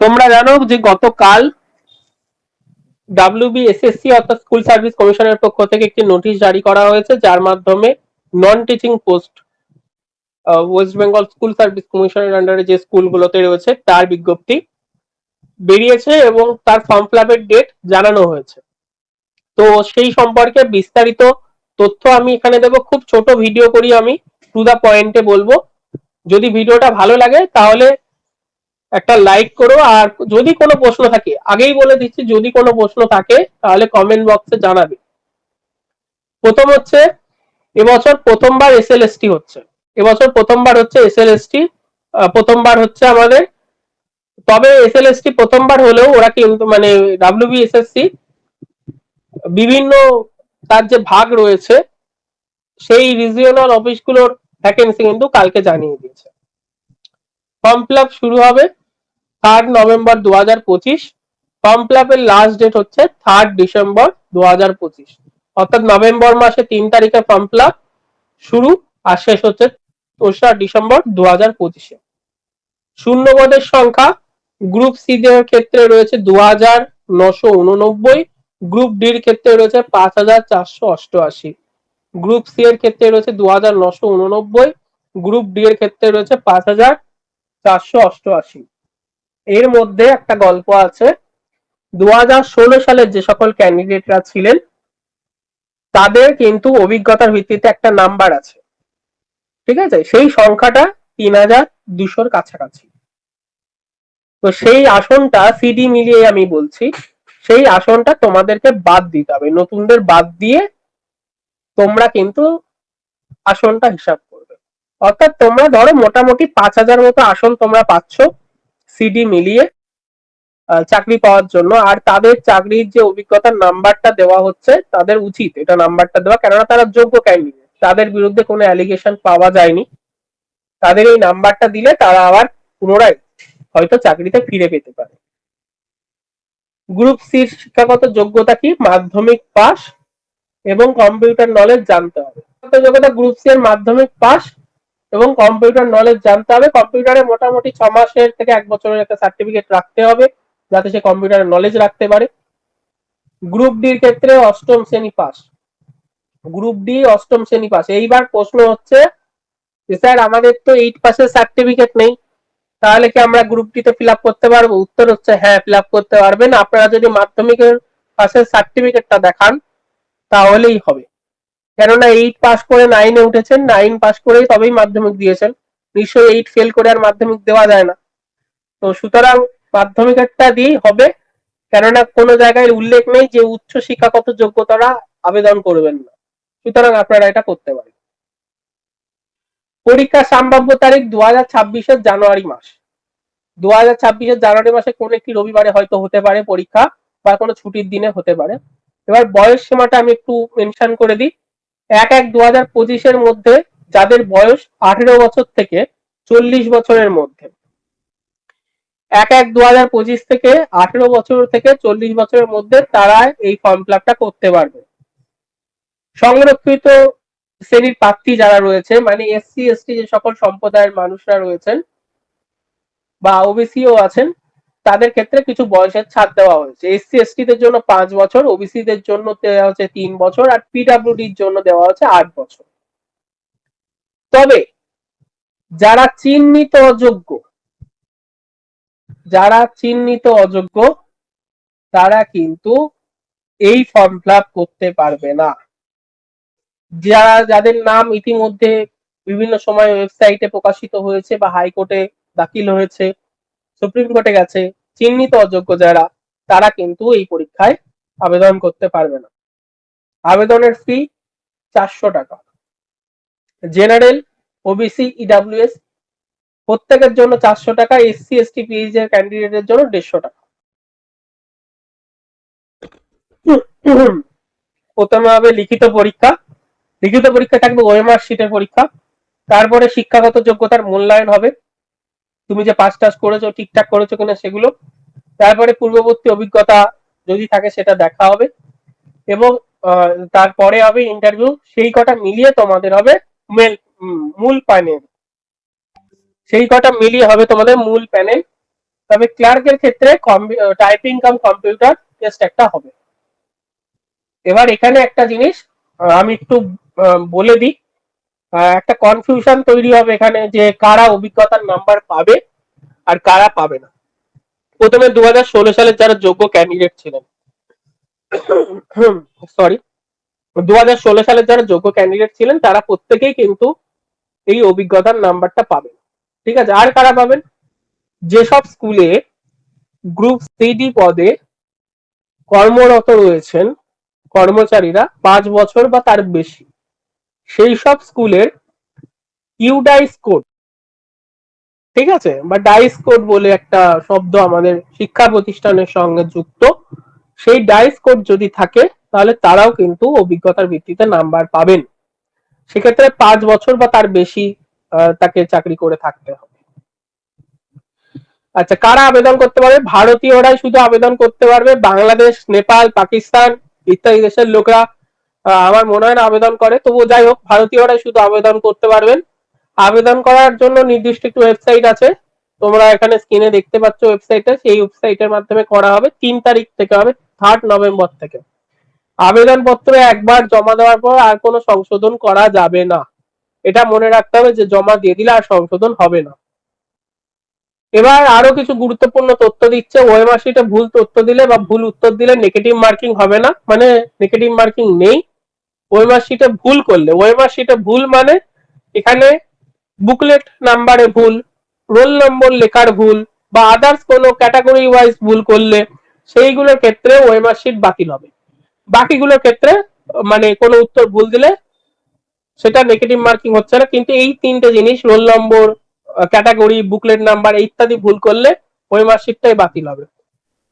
তোমরা জানো যে গতকাল ডাব্লিউবিএসএসসি অর্থাৎ স্কুল সার্ভিস কমিশনের পক্ষ থেকে একটি নোটিশ জারি করা হয়েছে, যার মাধ্যমে non teaching post West Bengal school service কমিশনের আন্ডারে যে স্কুলগুলোতে রয়েছে, তার বিজ্ঞপ্তি বেরিয়েছে এবং তার ফর্ম ফিলাপের ডেট জানানো হয়েছে। তো সেই সম্পর্কে বিস্তারিত তথ্য আমি এখানে দেবো। খুব ছোট ভিডিও করি আমি টু দা পয়েন্টে বলব। যদি ভিডিওটা ভালো লাগে, তাহলে একটা লাইক করো আর যদি কোনো প্রশ্ন থাকে, আগেই বলে দিচ্ছি, যদি কোনো প্রশ্ন থাকে, তাহলে কমেন্ট বক্সে জানাবে। প্রথম হচ্ছে, এবছর প্রথমবার এস এল এসএলএসটি হচ্ছে। এবছর প্রথমবার হচ্ছে এসএলএসটি প্রথমবার হচ্ছে আমাদের। তবে এসএলএসটি প্রথমবার হলেও ওরা কিন্তু মানে ডাব্লিউবিএসএসসি বিভিন্ন তার যে ভাগ রয়েছে, সেই রিজিওনাল অফিসগুলোর ভ্যাকেন্সি কিন্তু কালকে জানিয়ে দিয়েছে। ফর্ম ফিল শুরু হবে। থার্ড নভেম্বর দু হাজার পঁচিশ ফর্ম ফিল লাস্ট ডেট হচ্ছে থার্ড ডিসেম্বর দু হাজার পঁচিশ অর্থাৎ নভেম্বর মাসে তিন তারিখে ফর্ম ফিল শুরু আর শেষ হচ্ছে দোসরা ডিসেম্বর দু হাজার পঁচিশে শূন্যপদের সংখ্যা গ্রুপ সি এর ক্ষেত্রে রয়েছে দু হাজার নশো উননব্বই গ্রুপ ডির ক্ষেত্রে রয়েছে পাঁচ হাজার চারশো অষ্টআশি। গ্রুপ সি এর ক্ষেত্রে রয়েছে দু হাজার নশো উননব্বই গ্রুপ ডি এর ক্ষেত্রে রয়েছে পাঁচ হাজার চারশো অষ্টআশি। এর মধ্যে একটা গল্প আছে। দু হাজার ষোলো সালের যে সকল ক্যান্ডিডেটরা ছিলেন, তাদের কিন্তু অভিজ্ঞতার ভিত্তিতে একটা নাম্বার আছে। ঠিক আছে? সেই সংখ্যাটা তিন হাজার দুশোর কাছাকাছি। তো সেই আসনটা সিডি মিলিয়ে আমি বলছি, সেই আসনটা তোমাদেরকে বাদ দিতে হবে। নতুনদের বাদ দিয়ে তোমরা কিন্তু আসনটা হিসাব করবে। অর্থাৎ তোমরা ধরো মোটামুটি পাঁচ হাজার মতো আসন তোমরা পাচ্ছ। সিডি মিলিয়ে চাকরি পাওয়ার জন্য। আর তাদের চাকরির যে অভিজ্ঞতার নাম্বারটা দেওয়া হচ্ছে, তাদের উচিত এটা নাম্বারটা দেওয়া। কেননা তারা যোগ্য ক্যান্ডিডেট তাদের বিরুদ্ধে কোনো অ্যালিগেশন পাওয়া যায়নি। তাদের এই নাম্বারটা দিলে তারা আবার পুনরায় হয়তো চাকরিতে ফিরে পেতে পারে। গ্রুপ সির শিক্ষাগত যোগ্যতা কি? মাধ্যমিক পাস এবং কম্পিউটার নলেজ জানতে হবে। যোগ্যতা গ্রুপ সি এর মাধ্যমিক পাস এবং কম্পিউটার নলেজ জানতে হবে। কম্পিউটারে মোটামুটি ছ মাসের থেকে এক বছরের একটা সার্টিফিকেট রাখতে হবে, যাতে সে কম্পিউটারের নলেজ রাখতে পারে। গ্রুপ ডির ক্ষেত্রে অষ্টম শ্রেণি পাস। গ্রুপ ডি অষ্টম শ্রেণি পাস। এইবার প্রশ্ন হচ্ছে স্যার, আমাদের তো এইট পাসের সার্টিফিকেট নেই। তাহলে কি আমরা গ্রুপ ডিতে ফিল আপ করতে পারব? উত্তর হচ্ছে হ্যাঁ ফিল আপ করতে পারবেন। আপনারা যদি মাধ্যমিকের পাসের সার্টিফিকেটটা দেখান, তাহলেই হবে। কেননা এইট পাস করে নাইনে উঠেছেন নাইন পাস করেই তবেই মাধ্যমিক দিয়েছেন। নিশ্চয়ই এইট ফেল করে আর মাধ্যমিক দেওয়া যায় না। তো সুতরাং মাধ্যমিকেরটা দিয়েই হবে, কেননা কোনো জায়গায় উল্লেখ নেই যে উচ্চ শিক্ষাগত যোগ্যতারা আবেদন করবেন না। সুতরাং আপনারা এটা করতে পারেন। পরীক্ষার সম্ভাব্য তারিখ দু হাজার ছাব্বিশের জানুয়ারি মাস। দু হাজার ছাব্বিশের জানুয়ারি মাসে কোন একটি রবিবারে হয়তো হতে পারে পরীক্ষা বা কোনো ছুটির দিনে হতে পারে। এবার বয়স সীমাটা আমি একটু মেনশন করে দিই। এক এক দু হাজার পঁচিশের মধ্যে যাদের বয়স আঠেরো বছর থেকে চল্লিশ বছরের মধ্যে। এক এক দু হাজার পঁচিশ থেকে আঠেরো বছর থেকে চল্লিশ বছরের মধ্যে তারা এই ফর্ম ফিল করতে পারবে। সংরক্ষিত শ্রেণির প্রার্থী যারা রয়েছে মানে এসসি, এসটি যে সকল সম্প্রদায়ের মানুষরা রয়েছেন বা ওবিসিও আছেন তাদের ক্ষেত্রে কিছু বয়সের ছাড় দেওয়া হয়েছে। এসসি এসটি দের জন্য পাঁচ বছর ওবিসি দের জন্য দেওয়া হচ্ছে তিন বছর, আর পিডাব্লিউডির জন্য দেওয়া হচ্ছে আট বছর। তবে যারা চিহ্নিত অযোগ্য, যারা চিহ্নিত অযোগ্য, তারা কিন্তু এই ফর্ম ফিল করতে পারবে না। যারা, যাদের নাম ইতিমধ্যে বিভিন্ন সময় ওয়েবসাইটে প্রকাশিত হয়েছে বা হাইকোর্টে দাখিল হয়েছে সুপ্রিম কোর্টে গেছে। চিহ্নিত অযোগ্য যারা, তারা কিন্তু এই পরীক্ষায় আবেদন করতে পারবে না। আবেদনের ফি চারশো টাকা। জেনারেল ওবিসি ইডাব্লিউএস প্রত্যেকের জন্য চারশো টাকা এসসি এসটি পিএইচ এর ক্যান্ডিডেটের জন্য দেড়শো টাকা। প্রথমে হবে লিখিত পরীক্ষা। লিখিত পরীক্ষা থাকবে ওএমআর শিটের পরীক্ষা। তারপরে শিক্ষাগত যোগ্যতার মূল্যায়ন হবে। তুমি যে পাস টাস করেছ, ঠিকঠাক করেছ কিনা সেগুলো, তারপরে পূর্ববর্তী অভিজ্ঞতা যদি থাকে সেটা দেখা হবে। এবং তারপরে হবে ইন্টারভিউ সেই কটা মিলিয়ে তোমাদের হবে মেল মূল প্যানেল সেই কটা মিলিয়ে হবে তোমাদের মূল প্যানেল তবে ক্লার্কের ক্ষেত্রে টাইপিং কাম কম্পিউটার টেস্ট একটা হবে। এবার এখানে একটা জিনিস আমি একটু বলে দিই। একটা কনফিউশন তৈরি হবে এখানে যে কারা অভিজ্ঞতার নাম্বার পাবে আর কারা পাবে না। প্রথমে দু সালের যারা যোগ্য ক্যান্ডিডেট ছিলেন সরি দু সালের যারা যোগ্য ক্যান্ডিডেট ছিলেন, তারা প্রত্যেকেই কিন্তু এই অভিজ্ঞতার নাম্বারটা পাবেন। ঠিক আছে? আর কারা পাবেন? যেসব স্কুলে গ্রুপ সিডি পদে কর্মরত রয়েছেন, কর্মচারীরা পাঁচ বছর বা তার বেশি। সেই সব স্কুলের ইউডাইস কোড ঠিক আছে? বা ডাইস কোড বলে একটা শব্দ আমাদের শিক্ষা প্রতিষ্ঠানের সঙ্গে যুক্ত। সেই ডাইস কোড যদি থাকে, তাহলে তারাও কিন্তু অভিজ্ঞতার ভিত্তিতে নাম্বার পাবেন। সেক্ষেত্রে পাঁচ বছর বা তার বেশি তাকে চাকরি করে থাকতে হবে। আচ্ছা কারা আবেদন করতে পারবে? ভারতীয়রাই শুধু আবেদন করতে পারবে। বাংলাদেশ, নেপাল, পাকিস্তান ইত্যাদি দেশের লোকরা আমার মনে হয় না আবেদন করে। তবুও যাই হোক, ভারতীয়রাই শুধু আবেদন করতে পারবেন। আবেদন করার জন্য নির্দিষ্ট একটি ওয়েবসাইট আছে। তোমরা এখানে স্ক্রিনে দেখতে পাচ্ছ ওয়েবসাইটে সেই ওয়েবসাইটের মাধ্যমে করা হবে। তিন তারিখ থেকে হবে থার্ড নভেম্বর থেকে। আবেদনপত্র একবার জমা দেওয়ার পর আর কোনো সংশোধন করা যাবে না। এটা মনে রাখতে হবে যে জমা দিয়ে দিলে আর সংশোধন হবে না। এবার আরও কিছু গুরুত্বপূর্ণ তথ্য দিচ্ছে। শিটে ভুল তথ্য দিলে বা ভুল উত্তর দিলে নেগেটিভ মার্কিং হবে না। মানে নেগেটিভ মার্কিং নেই। ওএমআর শিটে ভুল করলে। ওএমআর শিটে ভুল মানে এখানে বুকলেট নাম্বারে ভুল রোল নম্বর লেখার ভুল, বা আদার্স কোনো ক্যাটাগরি ওয়াইজ ভুল করলে সেইগুলোর ক্ষেত্রে ওএমআর শিট বাতিল হবে। বাকিগুলোর ক্ষেত্রে মানে কোনো উত্তর ভুল দিলে সেটা নেগেটিভ মার্কিং হচ্ছে না। কিন্তু এই তিনটে জিনিস roll number category booklet number ইত্যাদি ভুল করলে ওই মার্কশিটটাই বাতিল হবে।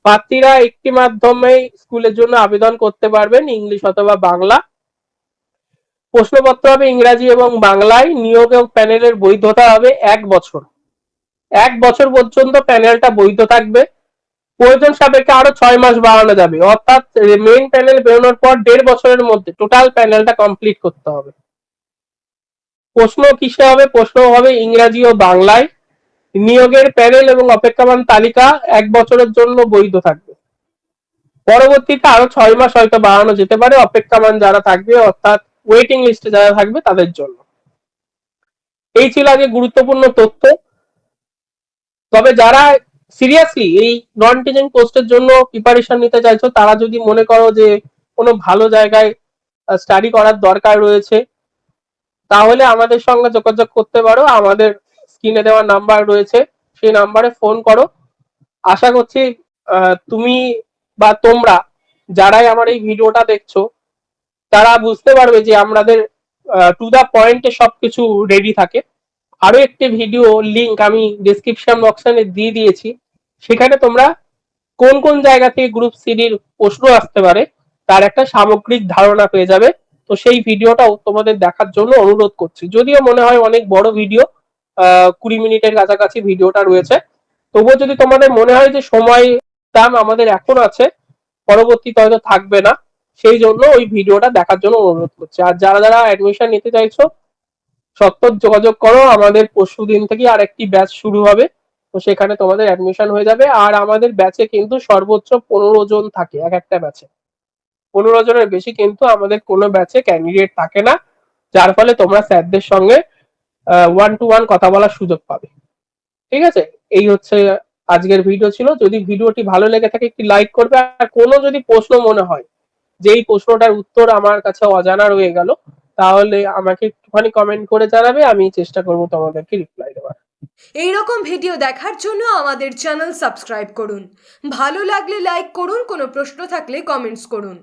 প্রার্থীরা একটি মাধ্যমে স্কুলের জন্য আবেদন করতে পারবেন, ইংলিশ অথবা বাংলা। প্রশ্নপত্র হবে ইংরাজি এবং বাংলায়, নিয়োগ প্যানেলের বৈধতা হবে এক বছর। এক বছর পর্যন্ত প্যানেলটা বৈধ থাকবে। প্রয়োজন সাপেক্ষে আরও ছয় মাস বাড়ানো যাবে। অর্থাৎ মেইন প্যানেল বেরোনোর পর দেড় বছরের মধ্যে টোটাল প্যানেলটা কমপ্লিট করতে হবে। প্রশ্ন কিসে হবে? প্রশ্ন হবে ইংরাজি ও বাংলায়। নিয়োগের প্যানেল এবং অপেক্ষমান তালিকা এক বছরের জন্য বৈধ থাকবে। পরবর্তীতে আরও ছয় মাস হয়তো বাড়ানো যেতে পারে। অপেক্ষমান যারা থাকবে, অর্থাৎ ওয়েটিং লিস্টে যারা থাকবে তাদের জন্য। এই ছিল আগে গুরুত্বপূর্ণ তথ্য। তবে যারা সিরিয়াসলি এই নন টিচিং পোস্টের জন্য প্রিপারেশন নিতে চাইছো, তারা যদি মনে করো যে কোনো ভালো জায়গায় স্টাডি করার দরকার রয়েছে, তাহলে আমাদের সঙ্গে যোগাযোগ করতে পারো। আমাদের স্ক্রিনে দেওয়া নাম্বার রয়েছে, সেই নাম্বারে ফোন করো। আশা করছি তুমি বা তোমরা, যারাই আমার এই ভিডিওটা দেখছ তারা বুঝতে পারবে যে আমাদের টু দা পয়েন্টে সবকিছু রেডি থাকে। আরও একটি ভিডিও লিংক আমি ডিসক্রিপশন বক্সে দিয়ে দিয়েছি। সেখানে তোমরা কোন কোন জায়গা থেকে গ্রুপ সিডির প্রশ্ন আসতে পারে, তার একটা সামগ্রিক ধারণা পেয়ে যাবে। তো সেই ভিডিওটাও তোমাদের দেখার জন্য অনুরোধ করছি। যদিও মনে হয় অনেক বড় ভিডিও কুড়ি মিনিটের কাছাকাছি ভিডিওটা রয়েছে। তবুও যদি তোমাদের মনে হয় যে সময় দাম আমাদের এখন আছে, পরবর্তীতে হয়তো থাকবে না। সেই জন্য ওই ভিডিওটা দেখার জন্য অনুরোধ করছি। আর যারা যারা অ্যাডমিশন নিতে চাইছো, সত্তর যোগাযোগ করো। আমাদের পরশু দিন থেকে আর একটি ব্যাচ শুরু হবে। তো সেখানে তোমাদের অ্যাডমিশন হয়ে যাবে। আর আমাদের ব্যাচে কিন্তু সর্বোচ্চ পনেরো জন থাকে এক একটা ব্যাচে পনেরো জনের বেশি কিন্তু আমাদের কোনো ব্যাচে ক্যান্ডিডেট থাকে না। যার ফলে তোমরা স্যারদের সঙ্গে ওয়ান টু ওয়ান কথা বলার সুযোগ পাবে। ঠিক আছে? এই হচ্ছে আজকের ভিডিও ছিল। যদি ভিডিওটি ভালো লেগে থাকে, একটি লাইক করবে। আর কোনো যদি প্রশ্ন মনে হয় যে এই প্রশ্নটার উত্তর আমার কাছে অজানা রয়ে গেল, তাহলে আমাকে একটুখানি কমেন্ট করে জানাবে, আমি চেষ্টা করব তোমাদেরকে রিপ্লাই দেওয়ার। এইরকম ভিডিও দেখার জন্য আমাদের চ্যানেল সাবস্ক্রাইব করুন। ভালো লাগলে লাইক করুন, কোনো প্রশ্ন থাকলে কমেন্টস করুন।